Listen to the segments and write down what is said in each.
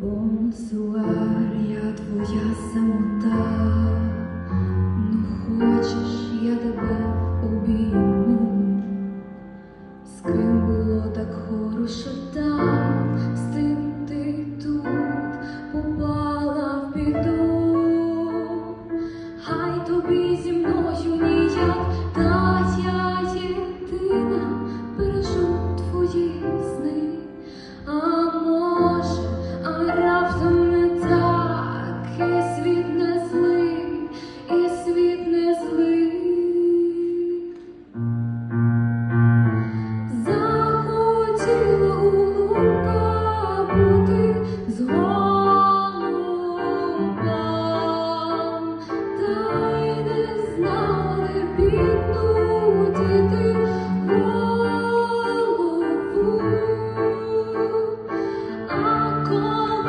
Бонсуар, я твоя самота.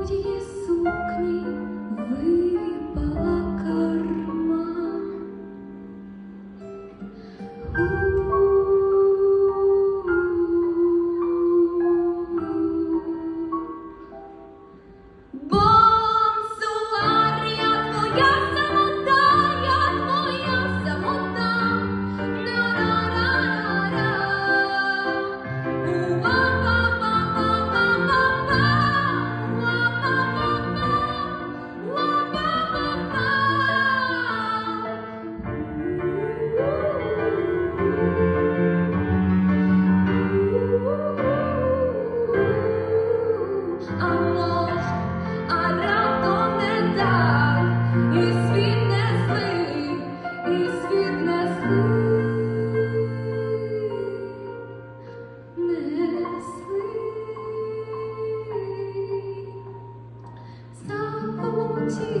будь сукні ви. to